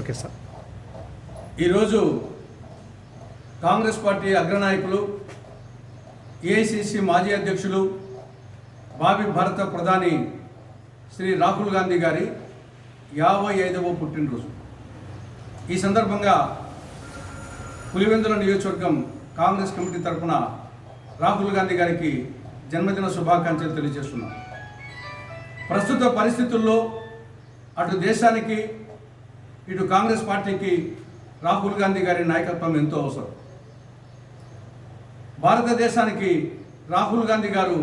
Okay sir ఈరోజు Congress party అగ్రనాయకులు AICC మాజీ అధ్యక్షులు భావి భారత ప్రధాని శ్రీ రాహుల్ గాంధీ గారి యాభై ఐదవ పుట్టినరోజు. ఈ సందర్భంగా పులివెందుల నియోజకవర్గం కాంగ్రెస్ కమిటీ తరఫున రాహుల్ గాంధీ గారికి జన్మదిన శుభాకాంక్షలు తెలియజేస్తున్నాను ప్రస్తుత పరిస్థితుల్లో అటు దేశానికి ఇటు కాంగ్రెస్ పార్టీకి రాహుల్ గాంధీ గారి నాయకత్వం ఎంతో అవసరం. భారతదేశానికి రాహుల్ గాంధీ గారు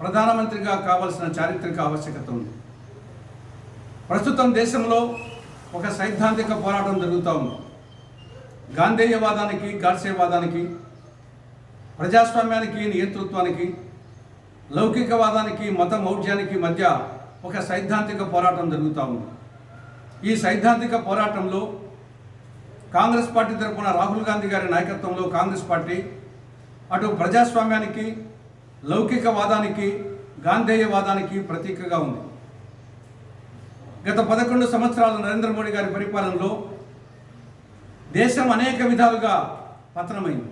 ప్రధానమంత్రిగా కావాల్సిన చారిత్రక ఆవశ్యకత ఉంది. ప్రస్తుతం దేశంలో ఒక సైద్ధాంతిక పోరాటం జరుగుతూ ఉంది. గాంధేయవాదానికి గాడ్సేవాదానికి ప్రజాస్వామ్యానికి నియంతృత్వానికి లౌకికవాదానికి మత మౌఢ్యానికి మధ్య ఒక సైద్ధాంతిక పోరాటం జరుగుతూ ఉంది. ఈ సైద్ధాంతిక పోరాటంలో కాంగ్రెస్ పార్టీ తరఫున రాహుల్ గాంధీ గారి నాయకత్వంలో కాంగ్రెస్ పార్టీ అటు ప్రజాస్వామ్యానికి లౌకికవాదానికి గాంధేయవాదానికి ప్రతీకగా ఉంది. గత పదకొండు సంవత్సరాల నరేంద్ర మోడీ గారి పరిపాలనలో దేశం అనేక విధాలుగా పతనమైంది.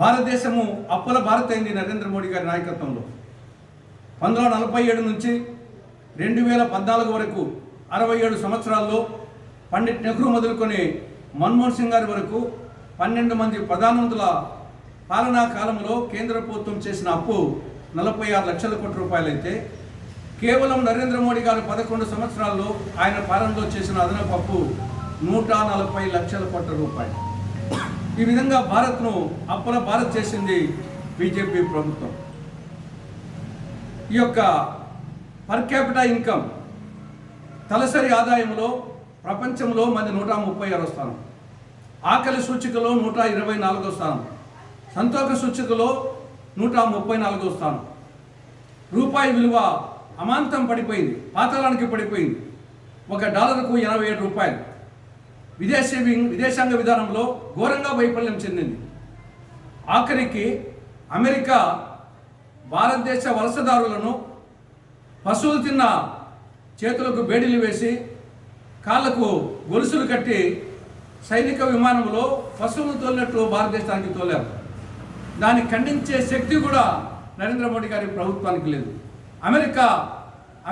భారతదేశము అప్పుల భారత్ అయింది నరేంద్ర మోడీ గారి నాయకత్వంలో. పంతొమ్మిది వందల నలభై ఏడు నుంచి రెండు వేల పద్నాలుగు వరకు అరవై ఏడు సంవత్సరాల్లో పండిట్ నెహ్రూ మొదలుకొని మన్మోహన్ సింగ్ గారి వరకు పన్నెండు మంది ప్రధానమంత్రుల పాలనా కాలంలో కేంద్ర ప్రభుత్వం చేసిన అప్పు నలభై ఆరు లక్షల కోట్ల రూపాయలైతే కేవలం నరేంద్ర మోడీ గారు పదకొండు సంవత్సరాల్లో ఆయన పాలనలో చేసిన అదనపు అప్పు నూట నలభై లక్షల కోట్ల రూపాయలు. ఈ విధంగా భారత్ను అప్పుల భారత్ చేసింది బీజేపీ ప్రభుత్వం. ఈ యొక్క పర్ క్యాపిటా ఇన్కమ్ తలసరి ఆదాయంలో ప్రపంచంలో మంది నూట ముప్పై ఆరో స్థానం. ఆకలి సూచికలో నూట ఇరవై నాలుగో స్థానం. సంతోష సూచికలో నూట ముప్పై నాలుగో స్థానం. రూపాయి విలువ అమాంతం పడిపోయింది. పాతాళానికి పడిపోయింది. ఒక డాలర్కు ఎనభై ఏడు రూపాయలు. విదేశీ విదేశాంగ విధానంలో ఘోరంగా వైఫల్యం చెందింది. ఆఖరికి అమెరికా భారతదేశ వలసదారులను పశువులు తిన్న చేతులకు బేడీలు వేసి కాళ్ళకు గొలుసులు కట్టి సైనిక విమానంలో పశువులు తోలినట్లు భారతదేశానికి తోలారు. దాన్ని ఖండించే శక్తి కూడా నరేంద్ర మోడీ గారి ప్రభుత్వానికి లేదు. అమెరికా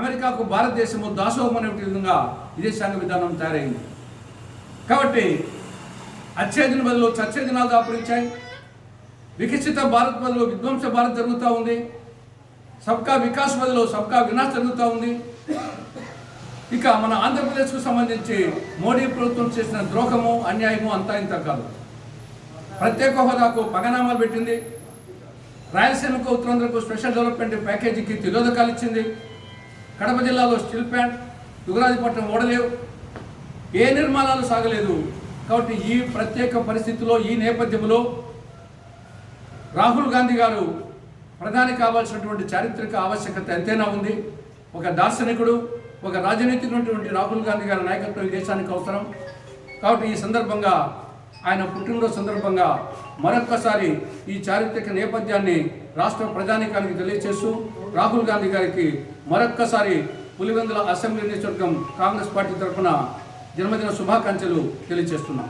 అమెరికాకు భారతదేశము దాసోహం అనే విధంగా విదేశాంగ విధానం తయారైంది. కాబట్టి అచ్చేదిన బదులు చచ్చేదినాలు దాపురించాయి. వికసిత భారత్ బదులు విధ్వంస భారత్ జరుగుతూ ఉంది. సబ్కా వికాస్ బదులు సబ్కా వినాశ్ జరుగుతూ ఉంది. ఇక మన ఆంధ్రప్రదేశ్కు సంబంధించి మోడీ ప్రభుత్వం చేసిన ద్రోహము అన్యాయము అంతా ఇంత కాదు. ప్రత్యేక హోదాకు పగనామాలు పెట్టింది. రాయలసీమకు ఉత్తరాంధ్రకు స్పెషల్ డెవలప్మెంట్ ప్యాకేజీకి తిరోధకాలు ఇచ్చింది. కడప జిల్లాలో స్టీల్ ప్లాంట్ యుగరాజపట్నం ఓడలేవు. ఏ నిర్మాణాలు సాగలేదు. కాబట్టి ఈ ప్రత్యేక పరిస్థితిలో ఈ నేపథ్యంలో రాహుల్ గాంధీ గారు ప్రధాని కావాల్సినటువంటి చారిత్రక ఆవశ్యకత ఎంతైనా ఉంది. ఒక దార్శనికుడు ఒక రాజనీతికున్నటువంటి రాహుల్ గాంధీ గారి నాయకత్వం ఈ దేశానికి అవసరం. కాబట్టి ఈ సందర్భంగా ఆయన పుట్టినరోజు సందర్భంగా మరొక్కసారి ఈ చారిత్రక నేపథ్యాన్ని రాష్ట్ర ప్రజానికానికి తెలియజేస్తూ రాహుల్ గాంధీ గారికి మరొక్కసారి పులివెందుల అసెంబ్లీ నియోజకవర్గం కాంగ్రెస్ పార్టీ తరఫున జన్మదిన శుభాకాంక్షలు తెలియజేస్తున్నాం.